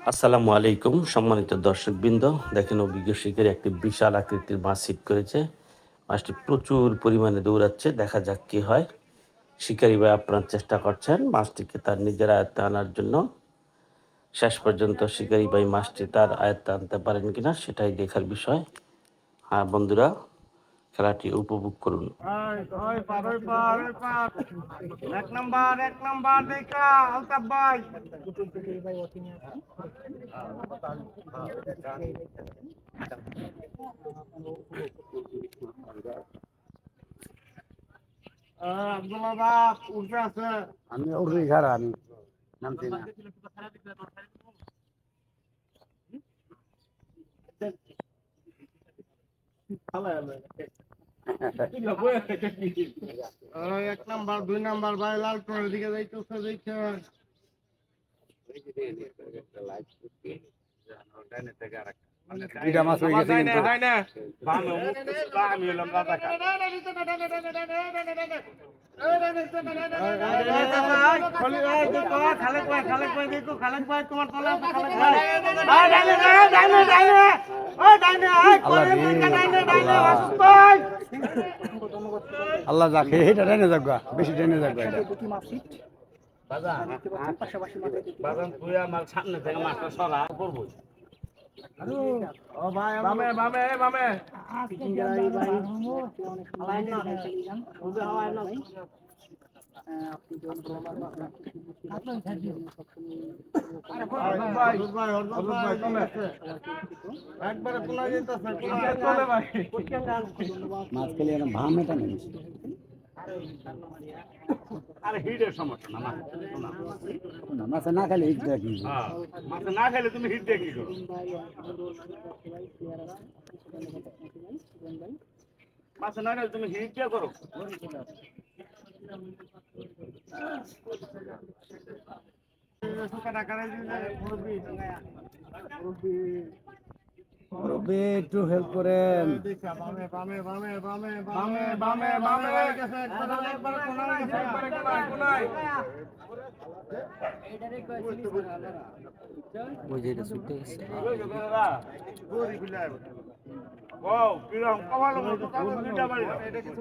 আসসালামু আলাইকুম, সম্মানিত দর্শকবৃন্দ। দেখেন অভিজ্ঞ শিকারী একটি বিশাল আকৃতির মাছ সিট করেছে। মাছটি প্রচুর পরিমাণে দৌড়াচ্ছে, দেখা যাক কি হয়। শিকারী ভাই আপনার চেষ্টা করছেন মাছটিকে তার নিজের আয়ত্তে আনার জন্য। শেষ পর্যন্ত শিকারী ভাই মাছটি তার আয়ত্তে আনতে পারেন কিনা সেটাই দেখার বিষয়। হ্যাঁ বন্ধুরা খেলাটি উপভোগ করুন। আমি উর্দি ঘর আমি নামছি না। এক নাম্বার দুই নাম্বার ভাই লাল করে দিকে যাইতেছে দেখে দুইটা মাছ হয়ে গেছে কিন্তু। ডাইনে ডাইনে ডাইনে ডাইনে ডাইনে আল্লাহ ডাইনে ডাইনে যাকে এটা টেনে যাগা বেশি যাগা এটা। ও ভাই বামে বামে বামে ভাই ভাই অর্জুন ভাই এরকম ভাম এটা নেই আরে হিটের সমস্যা না না না। না খেলে হিট দেখি হ্যাঁ মাছ না খেলে তুমি হিট দিয়ে করো? মাছ না খেলে তুমি হিট দিয়ে করো। কাটা দিলে মুরব্বি মুরব্বি রবি একটু হেল্প করেন। ও কিরম কমালো এটা কিছু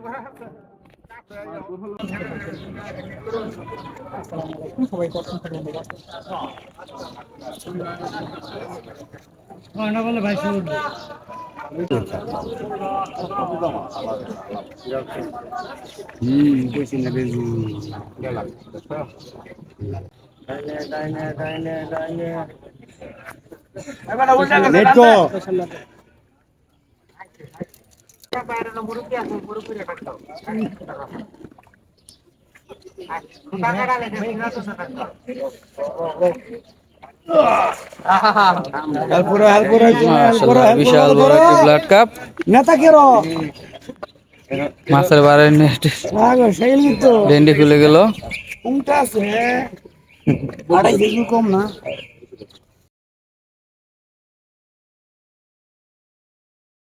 করা আছে হুম বেশি না বেশি ডাইনে ডাইনে ডাইনে ডাইনে এবারে উল্টা গেছে, নেট ডান কো দে। হেল্প করো হেল্প করো হেল্প করো হেল্প বিশাল বড় একটি ব্লাড কাপ নেতা কেরো মাছের বারে নেট ডেন্ডি খুলে গেল আছে আড়াই কেজি কম না